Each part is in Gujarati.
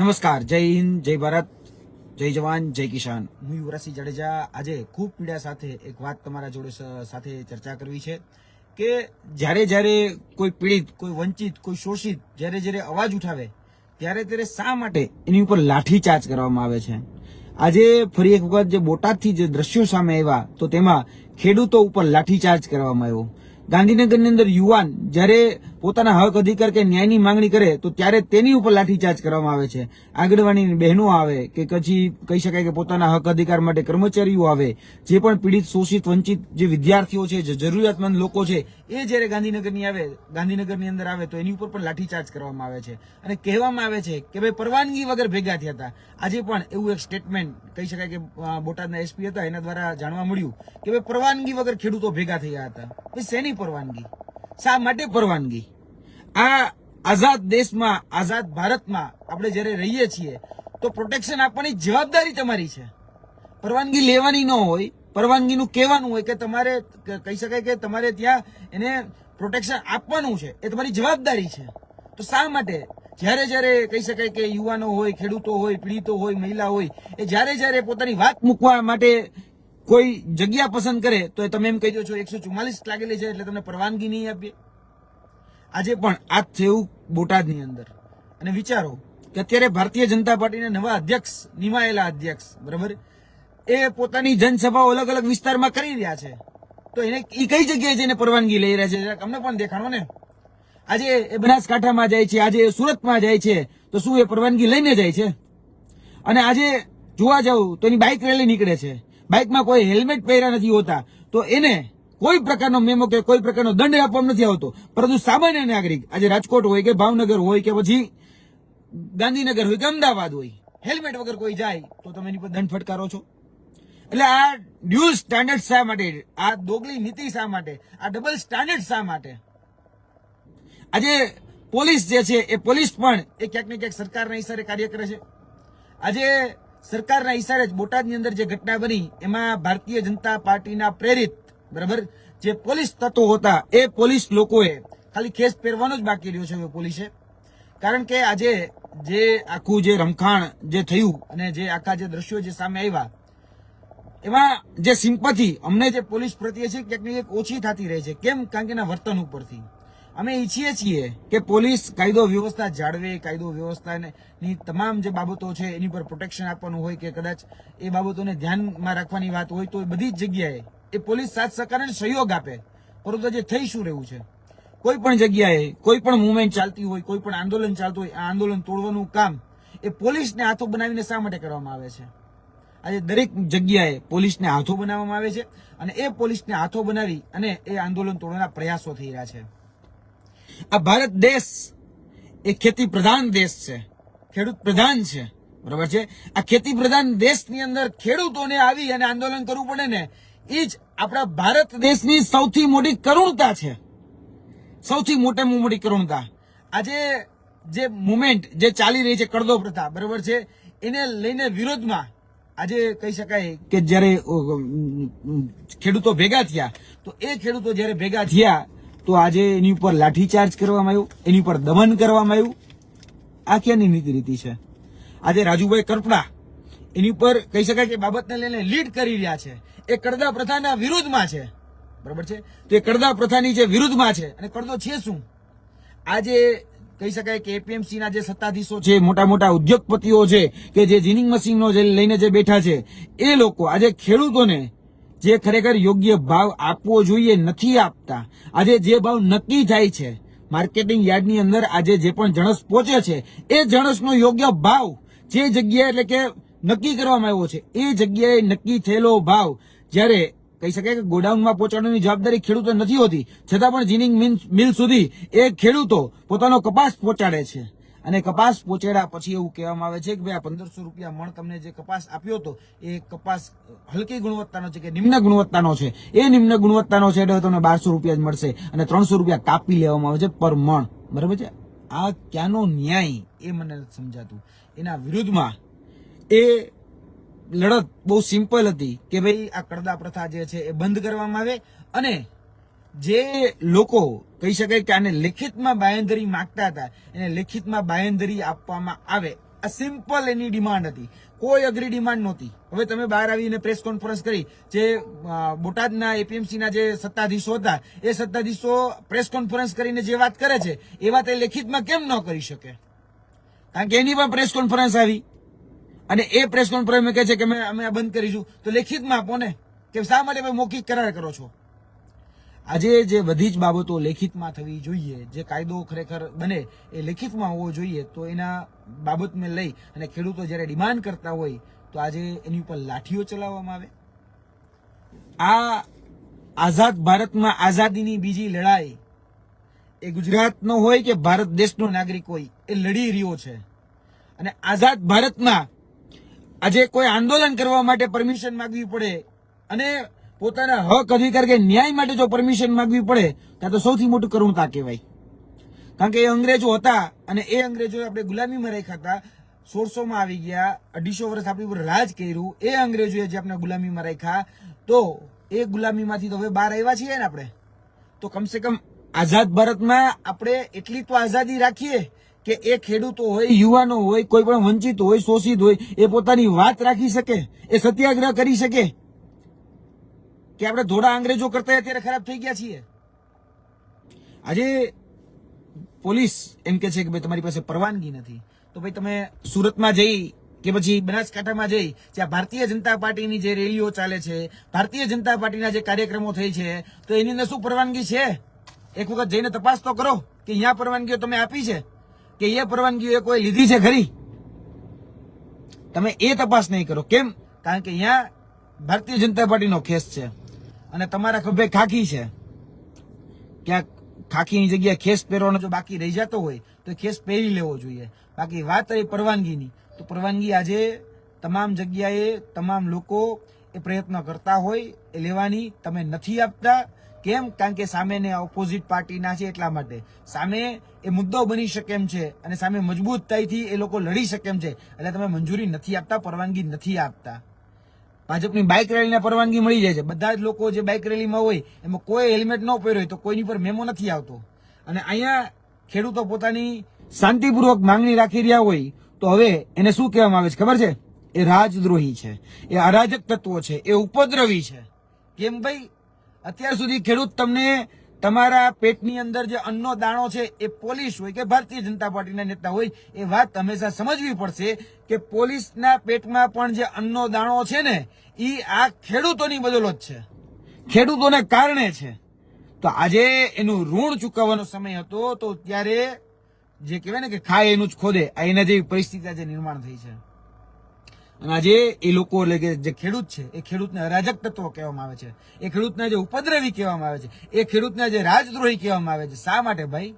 નમસ્કાર, જય હિન્દ, જય ભારત, જય જવાન, જય કિસાન. હું યુવરાજસિંહ જાડેજા. આજે ખૂબ પીડા સાથે એક વાત તમારા જોડે સાથે ચર્ચા કરવી છે કે જ્યારે જ્યારે કોઈ પીડિત, કોઈ વંચિત, કોઈ શોષિત જ્યારે જ્યારે અવાજ ઉઠાવે, ત્યારે ત્યારે શા માટે એની ઉપર લાઠીચાર્જ કરવામાં આવે છે? આજે ફરી એક વખત જે બોટાદથી જે દ્રશ્યો સામે આવ્યા, તો તેમાં ખેડૂતો ઉપર લાઠીચાર્જ કરવામાં આવ્યો. ગાંધીનગરની અંદર યુવાન જ્યારે પોતાના હક અધિકાર કે ન્યાયની માંગણી કરે, તો ત્યારે તેની ઉપર લાઠીચાર્જ કરવામાં આવે છે. આગળવાણીની બહેનો આવે કે પછી કહી શકાય કે પોતાના હક અધિકાર માટે કર્મચારીઓ આવે, જે પણ પીડિત, શોષિત, વંચિત જે વિદ્યાર્થીઓ છે, જે જરૂરિયાતમંદ લોકો છે, એ જ્યારે ગાંધીનગરની આવે, ગાંધીનગરની અંદર આવે, તો એની ઉપર પણ લાઠીચાર્જ કરવામાં આવે છે. અને કહેવામાં આવે છે કે ભાઈ પરવાનગી વગર ભેગા થયા હતા. આજે પણ એવું એક સ્ટેટમેન્ટ કહી શકાય કે બોટાદના એસપી હતા, એના દ્વારા જાણવા મળ્યું કે ભાઈ પરવાનગી વગર ખેડૂતો ભેગા થયા હતા. શેની પરવાનગી? શા માટે પરવાનગી? આ આઝાદ દેશમાં, આઝાદ ભારતમાં આપણે જ્યારે રહીએ છીએ, તો પ્રોટેક્શન આપવાની જવાબદારી તમારી છે. પરવાનગી લેવાની ન હોય, પરવાનગીનું કહેવાનું હોય કે તમારે કહી શકાય કે તમારે ત્યાં એને પ્રોટેક્શન આપવાનું છે, એ તમારી જવાબદારી છે. તો શા માટે? જ્યારે જ્યારે કહી શકાય કે યુવાનો હોય, ખેડૂતો હોય, પીડિતો હોય, મહિલા હોય, એ જ્યારે જ્યારે પોતાની વાત મૂકવા માટે કોઈ જગ્યા પસંદ કરે તો તમે એમ કહી દો છો, એકસો ચુમ્માલીસ લાગેલી છે એટલે તમને પરવાનગી નહીં આપીએ. આજે પણ આ થયું બોટાદની અંદર. અને વિચારો કે અત્યારે ભારતીય જનતા પાર્ટીના નવા અધ્યક્ષ, નિમાયેલા અધ્યક્ષ, બરાબર, એ પોતાની જનસભાઓ અલગ અલગ વિસ્તારમાં કરી રહ્યા છે. તો એને એ કઈ જગ્યાએ જઈને પરવાનગી લઈ રહ્યા છે? અમને પણ દેખાડો ને. આજે એ બનાસકાંઠામાં જાય છે, આજે એ સુરતમાં જાય છે, તો શું એ પરવાનગી લઈને જાય છે? અને આજે જોવા જાવ તો એની બાઇક રેલી નીકળે છે. બાઇકમાં કોઈ હેલ્મેટ પહેર્યા નથી હોતા, તો એને કોઈ પ્રકારનો મેમો કે કોઈ પ્રકારનો દંડ આપવામાં નથી આવતો. પરંતુ સામાન્ય નાગરિક આજે રાજકોટ હોય કે ભાવનગર હોય કે પછી ગાંધીનગર હોય કે અમદાવાદ હોય, હેલ્મેટ વગર કોઈ જાય, તો તમે એની પર દંડ ફટકારો છો. એટલે આ ડ્યુઅલ સ્ટાન્ડર્ડ શા માટે? આ દોગલી નીતિ શા માટે? આ ડબલ સ્ટાન્ડર્ડ શા માટે? આજે પોલીસ જે છે, એ પોલીસ પણ એ ક્યાંક ને ક્યાંક સરકારના ઈશારે કાર્ય કરે છે. આજે સરકારના ઇશારે જ બોટાદની અંદર જે ઘટના બની, એમાં ભારતીય જનતા પાર્ટીના પ્રેરિત, બરાબર? જે પોલીસ તત્વો હતા, એ પોલીસ લોકોએ ખાલી ખેસ પહેરવાનો જ બાકી રહ્યો છે હવે પોલીસે. કારણ કે આજે જે આખું જે રમખાણ જે થયું અને જે આખા જે દ્રશ્યો જે સામે આવ્યા, એમાં જે સિમ્પથી અમને જે પોલીસ પ્રત્યે છે, ક્યાંક ને ઓછી થતી રહે છે. કેમ? કારણ કે એના વર્તન ઉપરથી. અમે ઈચ્છીએ છીએ કે પોલીસ કાયદો વ્યવસ્થા જાળવે, કાયદો વ્યવસ્થાની તમામ જે બાબતો છે એની પર પ્રોટેક્શન આપવાનું હોય કે કદાચ એ બાબતોને ધ્યાનમાં રાખવાની વાત હોય તો એ બધી જ જગ્યાએ એ પોલીસ સાથ સહકારને સહયોગ આપે. પરંતુ જે થઈ શું રહ્યું છે? કોઈ પણ જગ્યાએ કોઈ પણ મુવમેન્ટ ચાલતી હોય, કોઈ પણ આંદોલન ચાલતું હોય, આ આંદોલન તોડવાનું કામ એ પોલીસને હાથો બનાવીને શા માટે કરવામાં આવે છે? આજે દરેક જગ્યાએ પોલીસને હાથો બનાવવામાં આવે છે અને એ પોલીસને હાથો બનાવી અને એ આંદોલન તોડવાના પ્રયાસો થઈ રહ્યા છે. આ ભારત દેશ એ ખેતી પ્રધાન દેશ છે. ખેડૂત પ્રધાન છે. બરાબર છે? આ ખેતી પ્રધાન દેશની અંદર ખેડૂતોને આવી અને આંદોલન કરવું પડે ને એ જ આપણા ભારત દેશની સૌથી મોટી કરુણતા છે. સૌથી મોટે મોટી કરુણતા. આજે જે મુમેન્ટ જે ચાલી રહી છે કડદો પ્રથા, બરાબર છે? એને લઈને વિરોધમાં આજે કહી શકાય કે જ્યારે ખેડૂતો ભેગા થયા, તો એ ખેડૂતો જ્યારે ભેગા થયા તો આજે એની ઉપર લાઠીચાર્જ કરવામાં આવ્યું, એની ઉપર દમન કરવામાં આવ્યું. આ ક્યાંની નીતિ રીતિ છે? આજે રાજુભાઈ કરપડા એની ઉપર કહી શકાય કે બાબતને લઈને લીડ કરી રહ્યા છે. એ કડદા પ્રથાના વિરુદ્ધમાં છે. બરાબર છે? તો એ કડદા પ્રથાની જે વિરુદ્ધમાં છે, અને કડદો છે શું? આજે કહી શકાય કે એપીએમસીના જે સત્તાધીશો છે મોટા મોટા ઉદ્યોગપતિઓ છે, કે જે જીનિંગ મશીનો જે લઈને જે બેઠા છે, એ લોકો આજે ખેડૂતોને જે ખરેખર યોગ્ય ભાવ આપવો જોઈએ નથી આપતા. આજે જે ભાવ નક્કી થાય છે, માર્કેટિંગ યાર્ડની અંદર આજે જે પણ જણસ પહોંચે છે, એ જણસનો યોગ્ય ભાવ જે જગ્યાએ એટલે કે નક્કી કરવામાં આવ્યો છે, એ જગ્યાએ નક્કી થયેલો ભાવ, જ્યારે કહી શકાય કે ગોડાઉનમાં પહોંચાડવાની જવાબદારી ખેડૂતો નથી હોતી, છતાં પણ જીનિંગ મિલ- સુધી એ ખેડૂતો પોતાનો કપાસ પહોંચાડે છે. અને કપાસ પોચેડા પછી એવું કહેવામાં આવે છે કે ભાઈ આ પંદરસો રૂપિયા મણ તમને જે કપાસ આપ્યો હતો, એ કપાસ હલકી ગુણવત્તાનો છે કે નિમ્ન ગુણવત્તાનો છે? એ નિમ્ન ગુણવત્તાનો છે એટલે તમને બારસો રૂપિયા જ મળશે અને ત્રણસો રૂપિયા કાપી લેવામાં આવે છે પર મણ. બરાબર છે? આ ક્યાંનો ન્યાય એ મને સમજાતું. એના વિરુદ્ધમાં એ લડત બહુ સિમ્પલ હતી કે ભાઈ આ કડદા પ્રથા જે છે એ બંધ કરવામાં આવે અને જે લોકો કહી શકાય કે આને લેખિતમાં બાંયધરી માંગતા હતા. એને લેખિતમાં બાંયધરી આપવામાં આવે. આ સિમ્પલ એની ડિમાન્ડ હતી. કોઈ અઘરી ડિમાન્ડ નહોતી. હવે તમે બહાર આવીને પ્રેસ કોન્ફરન્સ કરી, જે બોટાદના એપીએમસીના જે સત્તાધીશો હતા, એ સત્તાધીશો પ્રેસ કોન્ફરન્સ કરીને જે વાત કરે છે એ વાત એ લેખિતમાં કેમ ન કરી શકે? કારણ કે એની પણ પ્રેસ કોન્ફરન્સ આવી. અને એ પ્રેસ કોન્ફરન્સમાં કહે છે કે અમે આ બંધ કરીશું. તો લેખિતમાં આપો ને. કે શા માટે મૌખિક કરાર કરો છો? આજે જે બધી જ બાબતો લેખિતમાં થવી જોઈએ, જે કાયદો ખરેખર બને એ લેખિતમાં હોવો જોઈએ, તો એના બાબતને લઈ અને ખેડૂતો જ્યારે ડિમાન્ડ કરતા હોય, તો આજે એની ઉપર લાઠીઓ ચલાવવામાં આવે. આ આઝાદ ભારતમાં આઝાદીની બીજી લડાઈ એ ગુજરાતનો હોય કે ભારત દેશનો નાગરિક હોય, એ લડી રહ્યો છે. અને આઝાદ ભારતમાં આજે કોઈ આંદોલન કરવા માટે પરમિશન માંગવી પડે અને પોતાના હક અધિકાર કે ન્યાય માટે જો પરમિશન માંગવી પડે ત્યાં તો સૌથી મોટું કરુણતા કહેવાય. કારણ કે એ અંગ્રેજો હતા અને એ અંગ્રેજો આપણે ગુલામીમાં રાખ્યા હતા. સોળસોમાં આવી ગયા, અઢીસો વર્ષ આપણી ઉપર રાજ કર્યું. એ અંગ્રેજોએ જે આપણે ગુલામીમાં રાખ્યા, તો એ ગુલામીમાંથી તો હવે બહાર આવ્યા છીએ ને આપણે. તો કમસે કમ આઝાદ ભારતમાં આપણે એટલી તો આઝાદી રાખીએ કે એ ખેડૂતો હોય, યુવાનો હોય, કોઈ પણ વંચિત હોય, શોષિત હોય, એ પોતાની વાત રાખી શકે, એ સત્યાગ્રહ કરી શકે. કે આપણે થોડા અંગ્રેજો કરતા અત્યારે ખરાબ થઈ ગયા છીએ. આજે પોલીસ એમ કે છે કે ભાઈ તમારી પાસે પરવાનગી નથી. તો ભાઈ તમે સુરતમાં જઈ કે પછી બનાસકાંઠામાં જઈ, જ્યાં ભારતીય જનતા પાર્ટીની જે રેલીઓ ચાલે છે, ભારતીય જનતા પાર્ટીના જે કાર્યક્રમો થઈ છે, તો એની અંદર શું પરવાનગી છે? એક વખત જઈને તપાસ તો કરો કે અહીંયા પરવાનગીઓ તમે આપી છે? કે એ પરવાનગીઓ કોઈ લીધી છે ખરી? તમે એ તપાસ નહીં કરો. કેમ? કારણ કે અહીંયા ભારતીય જનતા પાર્ટીનો ખેસ છે. અને તમારા ખભે ખાખી છે. ક્યાંક ખાખીની જગ્યાએ ખેસ પહેરવાનો જો બાકી રહી જતો હોય, તો ખેસ પહેરી લેવો જોઈએ. બાકી વાત રહી પરવાનગીની. તો પરવાનગી આજે તમામ જગ્યાએ તમામ લોકો એ પ્રયત્ન કરતા હોય, એ લેવાની તમે નથી આપતા. કેમ? કારણ કે સામેને ઓપોઝિટ પાર્ટીના છે એટલા માટે. સામે એ મુદ્દો બની શકે એમ છે અને સામે મજબૂતાઈથી એ લોકો લડી શકે એમ છે. એટલે તમે મંજૂરી નથી આપતા, પરવાનગી નથી આપતા. ભાજપની બાઇક રેલીને પરવાનગી મળી જાય છે. બધા જ લોકો જે બાઇક રેલીમાં હોય, એમાં કોઈ હેલ્મેટ ન પહેર્યો હોય તો કોઈની પર મેમો નથી આવતો. અને અહીંયા ખેડૂતો પોતાની શાંતિપૂર્વક માંગણી રાખી રહ્યા હોય તો હવે એને શું કહેવામાં આવે છે? ખબર છે? એ રાજદ્રોહી છે. એ અરાજક તત્વો છે. એ ઉપદ્રવી છે. કેમ ભાઈ? અત્યાર સુધી ખેડૂત તમને તમારા પેટની અંદર જે અન્નો દાણો છે એ પોલીસ હોય કે ભારતીય જનતા પાર્ટીના નેતા હોય, એ વાત હંમેશા સમજવી પડશે કે પોલીસના પેટમાં પણ જે અન્નો દાણો છે ને એ આ ખેડૂતોની બદોલત છે. ખેડૂતોને કારણે છે. તો આજે એનું ઋણ ચૂકવવાનો સમય હતો, તો ત્યારે જે કહેવાય ને કે ખાય એનું જ ખોદે, આ એના જેવી પરિસ્થિતિ આજે નિર્માણ થઈ છે. અને આજે એ લોકો, એટલે કે જે ખેડૂત છે, એ ખેડૂતને અરાજક તત્વો કહેવામાં આવે છે. એ ખેડૂતને જે ઉપદ્રવી કહેવામાં આવે છે. એ ખેડૂતને જે રાજદ્રોહી કહેવામાં આવે છે. શા માટે ભાઈ?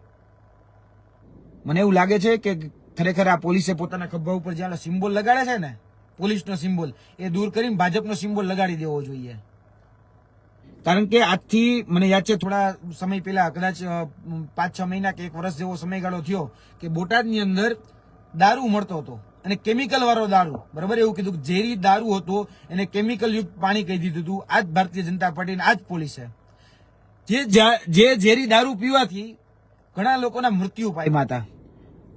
મને એવું લાગે છે કે ખરેખર આ પોલીસે પોતાના ખભા ઉપર જ્યાં સિમ્બોલ લગાડે છે ને, પોલીસનો સિમ્બોલ, એ દૂર કરીને ભાજપનો સિમ્બોલ લગાડી દેવો જોઈએ. કારણ કે આજથી મને યાદ છે થોડા સમય પહેલા, કદાચ પાંચ, છ મહિના કે એક વર્ષ જેવો સમયગાળો થયો કે બોટાદની અંદર દારૂ મળતો હતો. અને કેમિકલ વાળો દારૂ. બરાબર? એવું કીધું કે ઝેરી દારૂ હતો, એને કેમિકલ યુક્ત પાણી કહી દીધું હતું. આ જ ભારતીય જનતા પાર્ટી આ જ પોલીસે જે જે ઝેરી દારૂ પીવાથી ઘણા લોકોના મૃત્યુ પામ્યા હતા.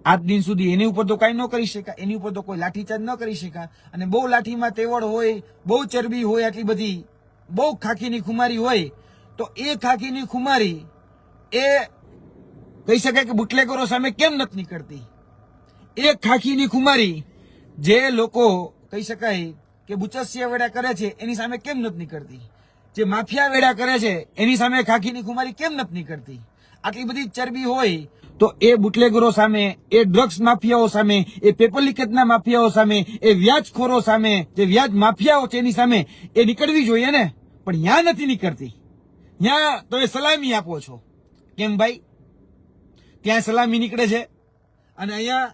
આજ દિન સુધી એની ઉપર તો કાંઈ ન કરી શકાય. એની ઉપર તો કોઈ લાઠીચાર્જ ન કરી શકાય. અને બહુ લાઠીમાં તેવડ હોય, બહુ ચરબી હોય, આટલી બધી, બહુ ખાખીની ખુમારી હોય, તો એ ખાખીની ખુમારી એ કહી શકાય કે બુટલેગરો સામે કેમ નથી નીકળતી? એ ખાખીની ખુમારી જે લોકો કહી શકાય કે બુચસિયા વેડા કરે છે, એની સામે કેમ નથી નીકળતી? જે માફિયા વેડા કરે છે, એની સામે ખાખીની ખુમારી કેમ નથી નીકળતી? આટલી બધી ચરબી હોય તો એ બુટલેગરો સામે, એ ડ્રગ્સ માફિયાઓ સામે, એ પેપર લીકેજના માફિયાઓ સામે, એ વ્યાજખોરો સામે, જે વ્યાજ માફિયાઓ છે એની સામે એ નીકળવી જોઈએ ને? પણ ત્યાં નથી નીકળતી. ત્યાં તમે સલામી આપો છો. કેમ ભાઈ? ત્યાં સલામી નીકળે છે. અને અહીંયા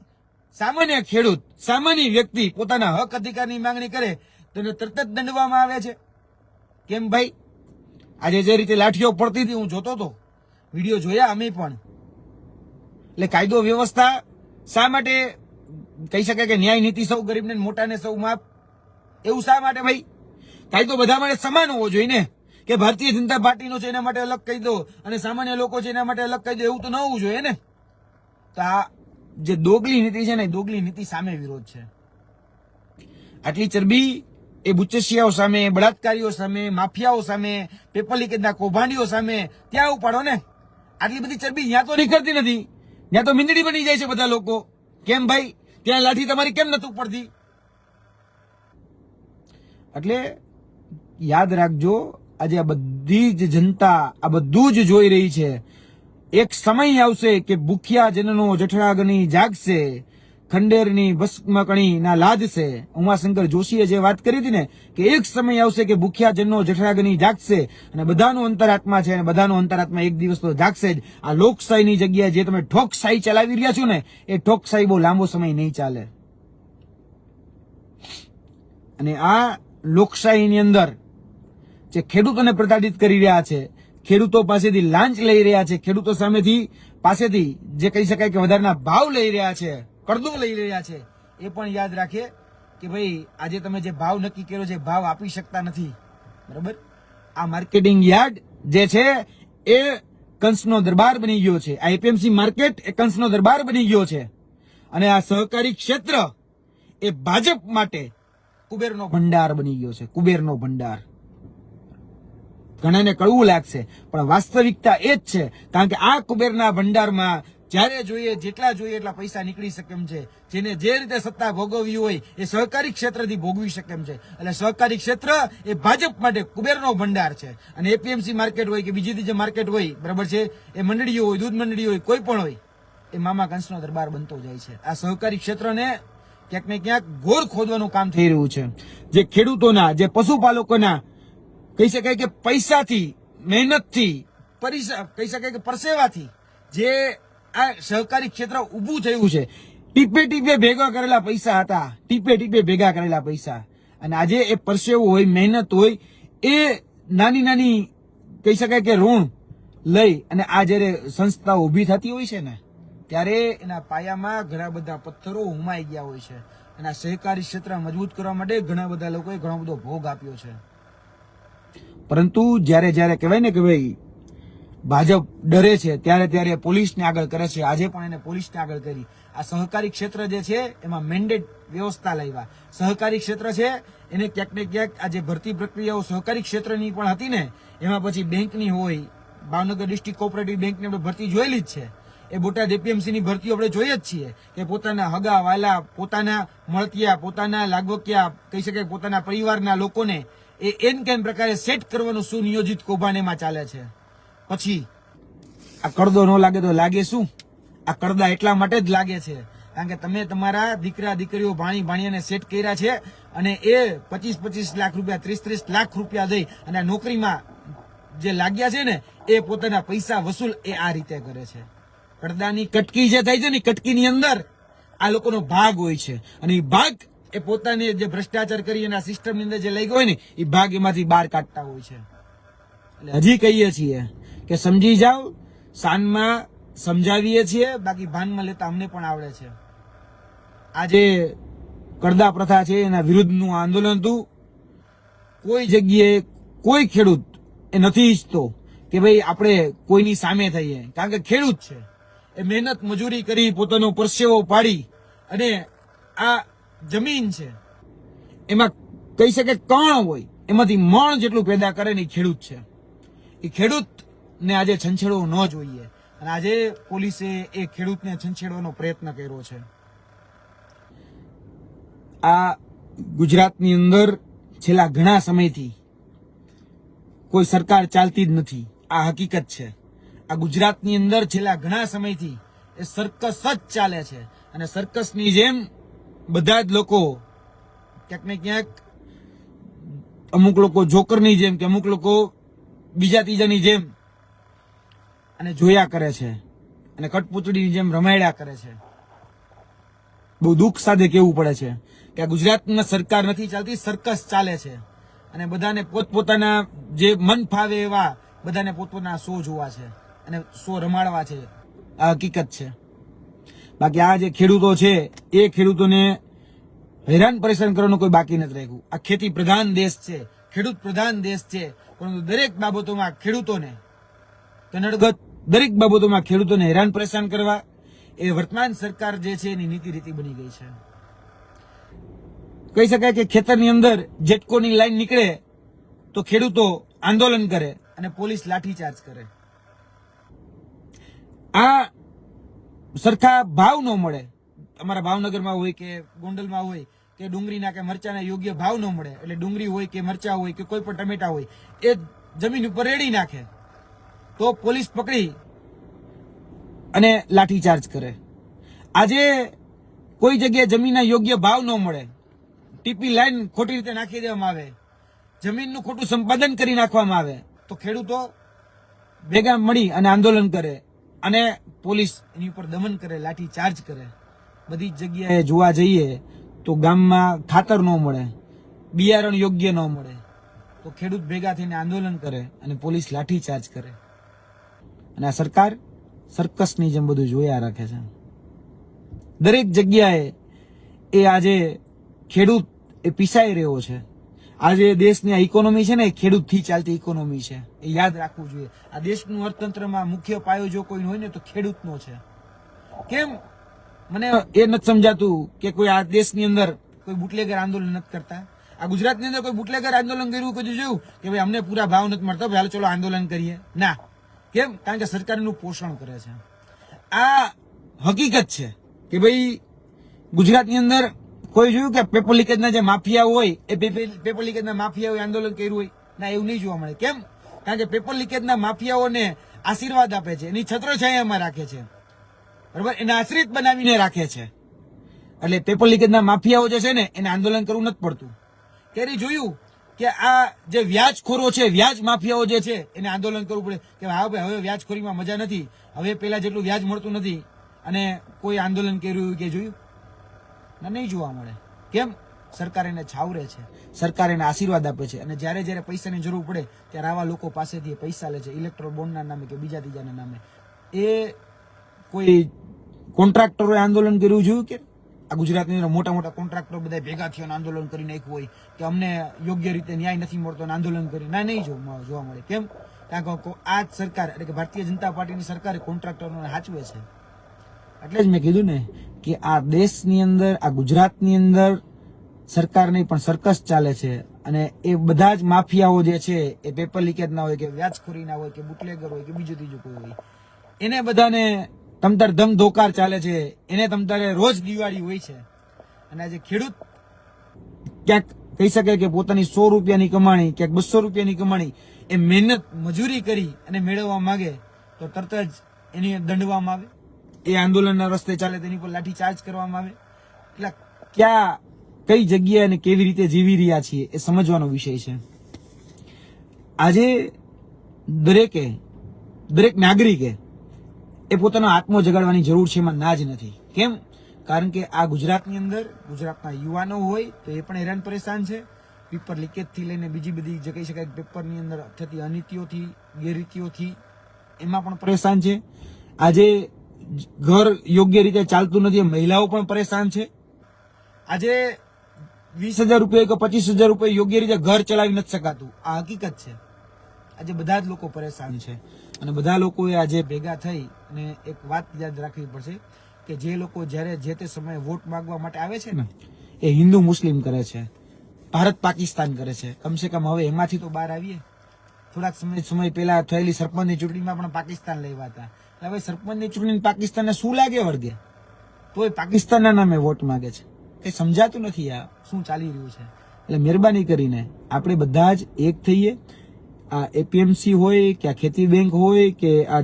સામાન્ય ખેડૂત, સામાન્ય વ્યક્તિ પોતાના હક અધિકારની માંગણી કરે તો એને તરત જ દંડવામાં આવે છે. કેમ ભાઈ? આજે જે રીતે લાઠીઓ પડતી હતી, હું જોતો હતો. વીડિયો જોયા અમે પણ. એટલે કાયદો વ્યવસ્થા શા માટે કહી શકાય કે ન્યાય નીતિ સૌ ગરીબને મોટાને સૌ માપ એવું શા માટે ભાઈ? કાયદો બધા માટે સમાન હોવો જોઈએ ને? કે ભારતીય જનતા પાર્ટીનો છે એના માટે અલગ કહી દો અને સામાન્ય લોકો છે એના માટે અલગ કહી દો, એવું તો ન હોવું જોઈએ ને? તો આ જે દોગલી નીતિ છે ને દોગલી નીતિ સામે વિરોધ છે. આટલી ચરબી એ બુચસિયાઓ સામે, બળાત્કારીઓ સામે, માફિયાઓ સામે, પેપર લીકેજના કૌભાંડીઓ સામે, ત્યાં ઉપાડો ને. આટલી બધી ચરબી ત્યાં તો નીકળતી નથી. ત્યાં તો મીંદડી બની જાય છે બધા લોકો. કેમ ભાઈ? ત્યાં લાઠી તમારી કેમ નથી પડતી? એટલે યાદ રાખજો, આજે આ બધી જ જનતા આ બધું જ જોઈ રહી છે. એક સમય આવશે કે ભૂખ્યા જનનો જઠરાગની જાગશે, ખંડેરની ભસ્મકણી ના લાદશે. ઉમાશંકર જોશીએ જે વાત કરી હતી ને, કે એક સમય આવશે કે ભૂખ્યા જનનો જઠરાગની જાગશે અને બધાનું અંતરાત્મા છે અને બધાનું અંતરાત્મા એક દિવસ તો જાગશે જ. આ લોકશાહીની જગ્યાએ જે તમે ઠોકશાહી ચલાવી રહ્યા છો ને, એ ઠોકશાહી બહુ લાંબો સમય નહીં ચાલે. અને આ લોકશાહીની અંદર જે ખેડૂતોને પ્રતાડિત કરી રહ્યા છે ખેડૂતો પાસેથી લાંચ લઈ રહ્યા છે. ખેડૂતો સામેથી પાસેથી જે કહી શકાય કે વધારાના ભાવ લઈ રહ્યા છે કરદો લઈ રહ્યા છે. એ પણ યાદ રાખે કે ભાઈ, આજે તમે જે ભાવ નક્કી કર્યો છે ભાવ આપી શકતા નથી. બરાબર? આ માર્કેટિંગ યાર્ડ જે છે, એ કંસનો દરબાર બની ગયો છે. આ એપીએમસી માર્કેટ એ કંસનો દરબાર બની ગયો છે. અને આ સહકારી ક્ષેત્ર એ ભાજપ માટે કુબેરનો ભંડાર બની ગયો છે. કુબેરનો ભંડાર. ઘણાને કડવું લાગશે, પણ વાસ્તવિકતા એ જ છે, કારણ કે આ કુબેરના ભંડારમાં જ્યારે જોઈએ, જેટલા જોઈએ એટલા પૈસા નીકળી શકે એમ છે. જેને જે રીતે સત્તા ભોગવવી હોય, એ સહકારી ક્ષેત્રથી ભોગવી શકે એમ છે. એટલે સહકારી ક્ષેત્ર એ ભાજપ માટે કુબેરનો ભંડાર છે. અને એપીએમસી માર્કેટ હોય કે બીજી જે માર્કેટ હોય, બરાબર છે? એ મંડળીઓ હોય, દૂધ મંડળી હોય, કોઈ પણ હોય, એ મામા કંસનો દરબાર બનતો જાય છે. આ સહકારી ક્ષેત્રને ક્યાંક ને ક્યાંક ઘોર ખોદવાનું કામ થઈ રહ્યું છે. જે ખેડૂતોના, જે પશુપાલકોના કહી શકાય કે પૈસાથી, મહેનતથી કહી શકાય કે પરસેવાથી જે આ સહકારી ક્ષેત્ર ઊભું થયું છે, ટીપે ટીપે ભેગા કરેલા પૈસા હતા, ટીપે ટીપે ભેગા કરેલા પૈસા. અને આજે એ પરસેવો હોય, મહેનત હોય, એ નાની નાની, કહી શકાય કે ઋણ લઈ અને આ જ્યારે સંસ્થા ઊભી થતી હોય છે ને, ત્યારે એના પાયામાં ઘણા બધા પથ્થરો હુમાઈ ગયા હોય છે. અને સહકારી ક્ષેત્ર મજબૂત કરવા માટે ઘણા બધા લોકોએ ઘણો બધો ભોગ આપ્યો છે. પરંતુ જ્યારે જ્યારે કહેવાય ને કે ભાઈ ભાજપ ડરે છે, ત્યારે ત્યારે પોલીસને આગળ કરે છે. આજે પણ એને પોલીસને આગળ કરી. આ સહકારી ક્ષેત્ર જે છે, એમાં મેન્ડેટ વ્યવસ્થા લાવ્યા. સહકારી ક્ષેત્ર છે, એને ક્યાંક ને ક્યાંક આ જે ભરતી પ્રક્રિયાઓ સહકારી ક્ષેત્રની પણ હતી ને, એમાં પછી બેંકની હોય, ભાવનગર ડિસ્ટ્રિક્ટ કોઓપરેટિવ બેંકની આપણે ભરતી જોયેલી જ છે. એ બોટાદ એપીએમસીની ભરતીઓ આપણે જોઈએ જ છીએ કે પોતાના હગા વાલા, પોતાના મળતિયા, પોતાના લાગવકિયા, કહી શકાય પોતાના પરિવારના લોકોને એ એન કેન પ્રકારે સેટ કરવાનું સુનિયોજિત કૌભાંડેમાં ચાલે છે. પછી, આ કડદો ન લાગે તો લાગે શું? આ કડદા એટલા માટે જ લાગે છે. કારણ કે તમે તમારા દીકરા, દીકરીઓ ભાણી ભાણીને સેટ કર્યા છે અને એ પચીસ પચીસ લાખ રૂપિયા, ત્રીસ ત્રીસ લાખ રૂપિયા દઈ અને નોકરીમાં જે લાગ્યા છે ને, એ પોતાના પૈસા વસૂલ એ આ રીતે કરે છે. કડદાની કટકી જે થાય છે ને, કટકીની અંદર આ લોકોનો ભાગ હોય છે. અને એ ભાગ એ પોતાની જે ભ્રષ્ટાચાર કરી અને આ સિસ્ટમની અંદર જે લઈ ગયો હોય ને, એ ભાગ એમાંથી બહાર કાઢતા હોય છે. એટલે હજી કહીએ છીએ કે સમજી જાઓ, સાનમાં સમજાવીએ છીએ, બાકી ભાનમાં લેતા અમને પણ આવડે છે. આ જે કરદા પ્રથા છે, એના વિરુદ્ધનું આંદોલન હતું. કોઈ જગ્યાએ કોઈ ખેડૂત એ નથી ઈચ્છતો કે ભાઈ આપણે કોઈની સામે થઈએ, કારણ કે ખેડૂત છે. એ મહેનત મજૂરી કરી પોતાનો પરસેવો પાડી અને આ જમીન છે. એમાં કહી શકે કણ હોય, એમાંથી મણ જેટલું પેદા કરે ને ખેડૂત છે. એ ખેડૂતને આજે છંછેડવો ન જોઈએ. અને આજે પોલીસે એ ખેડૂતને છંછેડવાનો પ્રયત્ન કર્યો છે. આ ગુજરાતની અંદર છેલ્લા ઘણા સમયથી કોઈ સરકાર ચાલતી જ નથી. આ હકીકત છે. આ ગુજરાતની અંદર છેલ્લા ઘણા સમયથી એ સર્કસ જ ચાલે છે. અને સર્કસની જેમ બધા જ લોકો ક્યાંક ને ક્યાંક અમુક લોકો જોકરની જેમ કે અમુક લોકો બીજા ત્રીજાની જેમ અને જોયા કરે છે અને કટપુતળીની જેમ રમાયડા કરે છે. બહુ દુઃખ સાથે કેવું પડે છે કે ગુજરાતમાં સરકાર નથી ચાલતી, સર્કસ ચાલે છે અને બધાને પોતપોતાના જે મન ફાવે એવા બધાને પોતપોતાના શો જોવા છે અને શો રમાડવા છે. આ હકીકત છે. બાકી આ જે ખેડૂતો છે, એ ખેડૂતોને હેરાન પરેશાન કરવાનું કોઈ બાકી નથી રાખ્યું. આ ખેતી પ્રધાન દેશ છે, ખેડૂત પ્રધાન દેશ છે, પરંતુ દરેક બાબતોમાં ખેડૂતોને કનડગત દરેક બાબતોમાં ખેડૂતોને હેરાન પરેશાન કરવા, એ વર્તમાન સરકાર જે છે, એની નીતિ રીતિ બની ગઈ છે. કહી શકાય કે ખેતરની અંદર જેટકોની લાઈન નીકળે, તો ખેડૂતો આંદોલન કરે અને પોલીસ લાઠીચાર્જ કરે. આ સરખા ભાવ ન મળે. તમારા ભાવનગરમાં હોય કે ગોંડલમાં હોય કે ડુંગળીના કે મરચાના યોગ્ય ભાવ ન મળે. એટલે ડુંગળી હોય કે મરચા હોય કે કોઈ પણ ટમેટા હોય, એ જમીન ઉપર રેડી નાખે. તો પોલીસ પકડી અને લાઠીચાર્જ કરે. આજે કોઈ જગ્યાએ જમીનના યોગ્ય ભાવ ન મળે. ટીપી લાઈન ખોટી રીતે નાખી દેવામાં આવે. જમીનનું ખોટું સંપાદન કરી નાખવામાં આવે. તો ખેડૂતો ભેગા મળી અને આંદોલન કરે. અને પોલીસ એની ઉપર દમન કરે, લાઠી ચાર્જ કરે. બધી જગ્યાએ જોવા જઈએ તો ગામમાં ખાતર ન મળે, બિયારણ યોગ્ય ન મળે. તો ખેડૂત ભેગા થઈને આંદોલન કરે અને પોલીસ લાઠી ચાર્જ કરે. અને આ સરકાર સર્કસની જેમ બધું જોયા રાખે છે. દરેક જગ્યાએ એ આજે ખેડૂત એ પીસાઈ રહ્યો છે. આજે દેશની આ ઇકોનોમી છે ને, એ ખેડૂતથી ચાલતી ઇકોનોમી છે. એ યાદ રાખવું જોઈએ. આ દેશનું અર્થતંત્રમાં મુખ્ય પાયો જો કોઈ હોય ને, તો ખેડૂતનો છે. કેમ? મને એ નથી સમજાતું કે કોઈ આ દેશની અંદર કોઈ બુટલેગર આંદોલન નથી કરતા. આ ગુજરાતની અંદર કોઈ બુટલેગર આંદોલન કર્યું કોઈ જોયું કે ભાઈ, અમને પૂરા ભાવ નથી મળતો, ભાઈ, હાલ, ચલો, આંદોલન કરીએ. ના. કેમ? કારણ કે સરકાર એનું પોષણ કરે છે. આ હકીકત છે કે ભાઈ, ગુજરાતની અંદર કોઈ જોયું કે પેપર લીકેજના જે માફિયા હોય, એ પેપર- લીકેજના માફિયાઓએ આંદોલન કર્યું હોય? ના, એવું નહીં જોવા મળે. કેમ? કારણ કે પેપર લીકેજના માફિયાઓને આશીર્વાદ આપે છે. એની છત્રછાયામાં રાખે છે. બરાબર? એને આશ્રિત બનાવીને રાખે છે. એટલે પેપર લીકેજના માફિયાઓ જે છે ને, એને આંદોલન કરવું નથી પડતું. ત્યારે જોયું કે આ જે વ્યાજખોરો છે, વ્યાજ માફિયાઓ જે છે, એને આંદોલન કરવું પડે. કે હા, ભાઈ, હવે વ્યાજખોરીમાં મજા નથી. હવે પેલા જેટલું વ્યાજ મળતું નથી. અને કોઈ આંદોલન કર્યું કે જોયું? ના નહીં જોવા મળે. કેમ? સરકાર એને છાવરે છે. સરકાર એને આશીર્વાદ આપે છે. અને જ્યારે જ્યારે પૈસાની જરૂર પડે, ત્યારે આવા લોકો પાસેથી પૈસા લે છે. ઇલેક્ટ્રોલ બોન્ડના નામે કે બીજા ત્રીજાના નામે. એ કોઈ કોન્ટ્રાક્ટરોએ આંદોલન કર્યું જોયું કે? આ ગુજરાતની અંદર મોટા મોટા કોન્ટ્રાક્ટરો બધા ભેગા થયો આંદોલન કરી નાખ્યું હોય કે અમને યોગ્ય રીતે ન્યાય નથી મળતો આંદોલન કરી ના, નહીં જોવા મળે. કેમ? કારણ કો- આ જ સરકાર એટલે કે ભારતીય જનતા પાર્ટીની સરકારે કોન્ટ્રાક્ટરોને હાચવે છે. એટલે જ મેં કીધું ને કે આ દેશની અંદર, આ ગુજરાતની અંદર સરકાર નહીં પણ સર્કસ ચાલે છે. અને એ બધા જ માફિયાઓ જે છે, એ પેપર લીકેજના હોય કે વ્યાજખોરીના હોય કે બુટલેગર હોય કે બીજું ત્રીજું કોઈ હોય, એને બધાને તમતાર ધમ ધોકાર ચાલે છે. એને તમતારે રોજ દિવાળી હોય છે. અને આજે ખેડૂત ક્યાંક કહી શકે કે પોતાની સો રૂપિયાની કમાણી, ક્યાંક બસો રૂપિયાની કમાણી, એ મહેનત મજૂરી કરી અને મેળવવા માંગે, તો તરત જ એની દંડવામાં આવે. એ આંદોલનના રસ્તે ચાલે તેની પર લાઠી ચાર્જ કરવામાં આવે. એટલે ક્યાં, કઈ જગ્યાએ અને કેવી રીતે જીવી રહ્યા છીએ એ સમજવાનો વિષય છે. આજે દરેકે, દરેક નાગરિકે એ પોતાનો આત્મો જગાડવાની જરૂર છે એમાં ના જ નથી. કેમ? કારણ કે આ ગુજરાતની અંદર, ગુજરાતના યુવાનો હોય તો એ પણ હેરાન પરેશાન છે. પેપર લીકેજથી લઈને બીજી બધી જે કહી શકાય પેપરની અંદર થતી અનીતિઓથી, ગેરરીતિઓથી એમાં પણ પરેશાન છે. આજે ઘર યોગ્ય રીતે ચાલતું નથી, મહિલાઓ પણ પરેશાન છે. આજે વીસ હજાર રૂપિયા કે પચીસ હજાર રૂપિયા યોગ્ય રીતે ઘર ચલાવી નથી શકાતું. આ હકીકત છે. આજે બધા જ લોકો પરેશાન છે. અને બધા લોકોએ આજે ભેગા થઈ અને એક વાત યાદ રાખવી પડશે કે જે લોકો જ્યારે જે તે સમયે વોટ માંગવા માટે આવે છે ને, એ હિન્દુ મુસ્લિમ કરે છે. ભારત પાકિસ્તાન કરે છે. કમસે કમ હવે એમાંથી તો બહાર આવીએ. થોડાક સમય સમય પહેલા થયેલી સરપંચની ચૂંટણીમાં પણ પાકિસ્તાન લેવા હતા હવે સરપંચની ચૂંટણી પાકિસ્તાનને શું લાગે વળગે તો એ પાકિસ્તાનના નામે વોટ માંગે છે. એ સમજાતું નથી આ. શું ચાલી રહ્યું છે? એટલે મહેરબાની કરીને આપણે બધા જ એક થઈએ. આ એપીએમસી હોય કે આ ખેતી બેંક હોય કે આ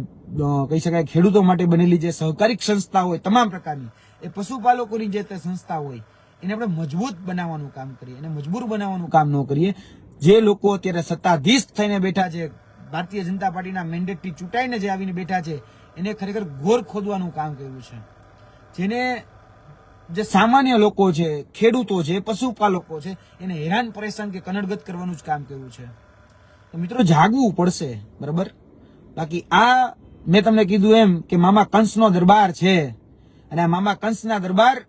કહી શકાય ખેડૂતો માટે બનેલી જે સહકારી સંસ્થા હોય, તમામ પ્રકારની, એ પશુપાલકોની જે તે સંસ્થા હોય, એને આપણે મજબૂત બનાવવાનું કામ કરીએ, એને મજબૂર બનાવવાનું કામ ન કરીએ. જે લોકો અત્યારે સત્તાધીશ થઈને બેઠા છે, ભારતીય જનતા પાર્ટીના મેન્ડેટથી ચૂંટાઈને જે આવીને બેઠા છે એને ખરેખર ઘોર ખોદવાનું કામ કર્યું છે. જેને જે સામાન્ય લોકો છે, ખેડૂતો છે, પશુપાલકો છે, એને હેરાન પરેશાન કે કનડગત કરવાનું જ કામ કર્યું છે. તો મિત્રો, જાગવું પડશે, બરાબર? બાકી આ મેં તમને કીધું એમ કે મામા કંસનો દરબાર છે. અને આ મામા કંસના દરબાર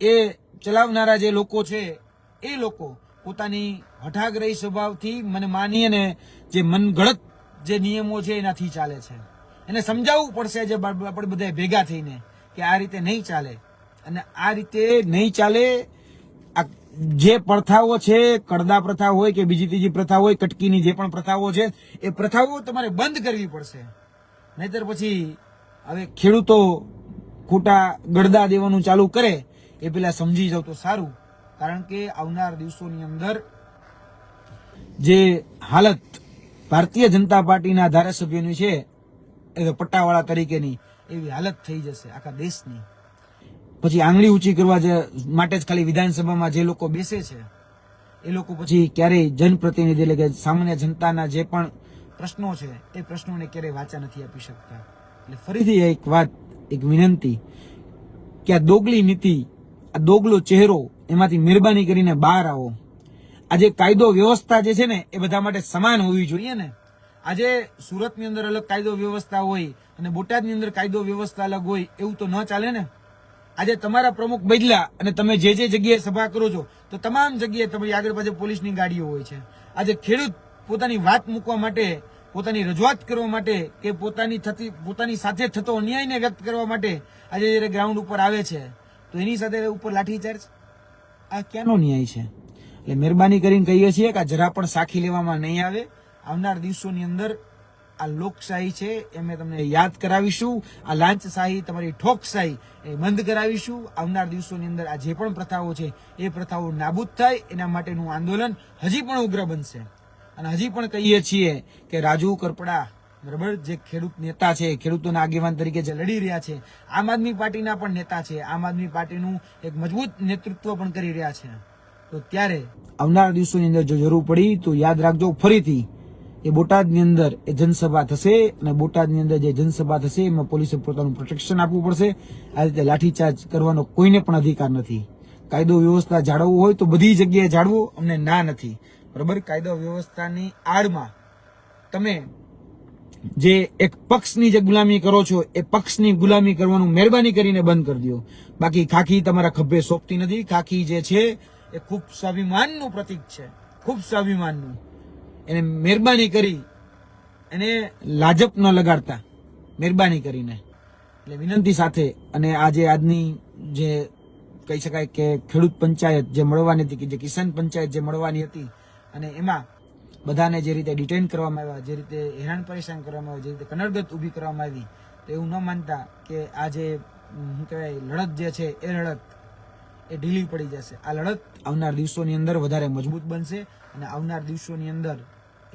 એ ચલાવનારા જે લોકો છે, એ લોકો પોતાની હઠાગ્રહી સ્વભાવથી મને માની અને જે મનગળત જે નિયમો છે એનાથી ચાલે છે. એને સમજાવવું પડશે જે આપણે બધા ભેગા થઈને કે આ રીતે નહીં ચાલે. અને આ રીતે નહીં ચાલે, આ જે પ્રથાઓ છે કડદા પ્રથા હોય કે બીજી ત્રીજી પ્રથા હોય, કટકીની જે પણ પ્રથાઓ છે, એ પ્રથાઓ તમારે બંધ કરવી પડશે. નહીતર પછી હવે ખેડૂતો ખોટા ગડદા દેવાનું ચાલુ કરે, એ પેલા સમજી જાવ તો સારું. કારણ કે આવનાર દિવસોની અંદર જે હાલત ભારતીય જનતા પાર્ટીના ધારાસભ્યોની છે એ પટ્ટાવાળા તરીકેની એવી હાલત થઈ જશે આખા દેશની. પછી આંગળી ઊંચી કરવા જે માટે જ ખાલી વિધાનસભામાં જે લોકો બેસે છે, એ લોકો પછી ક્યારેય જનપ્રતિનિધિ એટલે કે સામાન્ય જનતાના જે પણ પ્રશ્નો છે, એ પ્રશ્નોને ક્યારેય વાચા નથી આપી શકતા. એટલે ફરીથી એક વાત, એક વિનંતી કે આ દોગલી નીતિ, આ દોગલો ચહેરો એમાંથી મહેરબાની કરીને બહાર આવો. આ જે કાયદો વ્યવસ્થા જે છે ને, એ બધા માટે સમાન હોવી જોઈએ ને? આજે સુરતની અંદર અલગ કાયદો વ્યવસ્થા હોય અને બોટાદની અંદર કાયદો વ્યવસ્થા અલગ હોય, એવું તો ન ચાલે ને? આજે તમારા પ્રમુખ બદલા અને તમે જે જે જગ્યાએ સભા કરો છો, તો તમામ જગ્યાએ તમારી આગળ પાછળ પોલીસની ગાડીઓ હોય છે. આજે ખેડૂત પોતાની વાત મૂકવા માટે, પોતાની રજૂઆત કરવા માટે કે પોતાની થતી, પોતાની સાથે થતો અન્યાયને વ્યક્ત કરવા માટે આજે જ્યારે ગ્રાઉન્ડ ઉપર આવે છે, તો એની સાથે ઉપર લાઠીચાર્જ? આ ક્યાંનો ન્યાય છે? એટલે મહેરબાની કરીને કહીએ છીએ કે આ જરા પણ સાખી લેવામાં નહીં આવે. આવનાર દિવસોની અંદર આ લોકશાહી છે એ અમે તમને યાદ કરાવીશું. આ લાંચશાહી, તમારી ઠોકશાહી એ બંધ કરાવીશું. આવનાર દિવસોની અંદર આ જે પણ પ્રથાઓ છે એ પ્રથાઓ નાબૂદ થાય. એના માટેનું આંદોલન હજી પણ ઉગ્ર બનશે. અને હજી પણ કહીએ છીએ કે રાજુ કરપડા, બરાબર, જે ખેડૂત નેતા છે, ખેડૂતોના આગેવાન તરીકે જે લડી રહ્યા છે, આમ આદમી પાર્ટીના પણ નેતા છે. આમ આદમી પાર્ટીનું એક મજબૂત નેતૃત્વ પણ કરી રહ્યા છે. તો ત્યારે આવનાર દિવસોની અંદર જો જરૂર પડી તો યાદ રાખજો ફરીથી એ બોટાદની અંદર એ જનસભા થશે અને બોટાદની અંદર જે જનસભા થશે, એમાં પોલીસે પોતાનું પ્રોટેક્શન આપવું પડશે. આ રીતે લાઠીચાર્જ કરવાનો કોઈને પણ અધિકાર નથી. કાયદો વ્યવસ્થા જાળવવું હોય તો બધી જગ્યાએ જાળવો, અમને ના નથી. બરાબર? કાયદો વ્યવસ્થાની આડમાં તમે જે એક પક્ષની જે ગુલામી કરો છો, એ પક્ષની ગુલામી કરવાનું મહેરબાની કરીને બંધ કરી દો. બાકી ખાખી તમારા ખભે સોંપતી નથી. ખાખી જે છે, એ ખૂબ સ્વાભિમાનનું પ્રતીક છે. ખૂબ સ્વાભિમાનનું. એને મહેરબાની કરી એને લાજપ ન લગાડતા. મહેરબાની કરીને. એટલે વિનંતી સાથે અને આજે આજની જે કહી શકાય કે ખેડૂત પંચાયત જે મળવાની હતી કે જે કિસાન પંચાયત જે મળવાની હતી અને એમાં બધાને જે રીતે ડિટેન કરવામાં આવ્યા, જે રીતે હેરાન પરેશાન કરવામાં આવ્યા, જે રીતે કનડગત ઊભી કરવામાં આવી, તો એવું ન માનતા કે આ જે શું કહેવાય, લડત જે છે એ લડત એ ઢીલી પડી જશે. આ લડત આવનાર દિવસોની અંદર વધારે મજબૂત બનશે અને આવનાર દિવસોની અંદર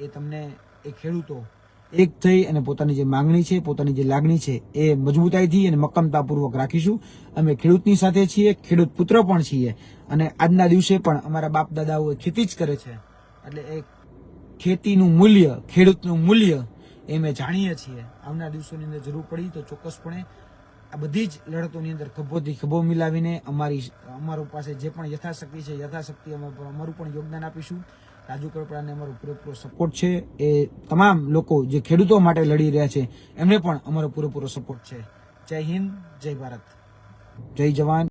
એ તમને એ ખેડૂતો એક થઈ અને પોતાની જે માંગણી છે, પોતાની જે લાગણી છે, એ મજબૂતાઈથી અને મક્કમતાપૂર્વક રાખીશું. અમે ખેડૂતની સાથે છીએ, ખેડૂત પુત્ર પણ છીએ. અને આજના દિવસે પણ અમારા બાપ દાદાઓ ખેતી જ કરે છે. એટલે એ ખેતીનું મૂલ્ય, ખેડૂતનું મૂલ્ય એ અમે જાણીએ છીએ. આવનાર દિવસોની અંદર જરૂર પડી તો ચોક્કસપણે આ બધી જ લડતોની અંદર ખભોથી ખભો મિલાવીને અમારી, અમારું પાસે જે પણ યથાશક્તિ છે, યથાશક્તિ અમે અમારું પણ યોગદાન આપીશું. રાજુ કડપડાને અમારો પૂરેપૂરો સપોર્ટ છે. એ તમામ લોકો જે ખેડૂતો માટે લડી રહ્યા છે, એમને પણ અમારો પૂરેપૂરો સપોર્ટ છે. જય હિન્દ, જય ભારત. જય જવાન.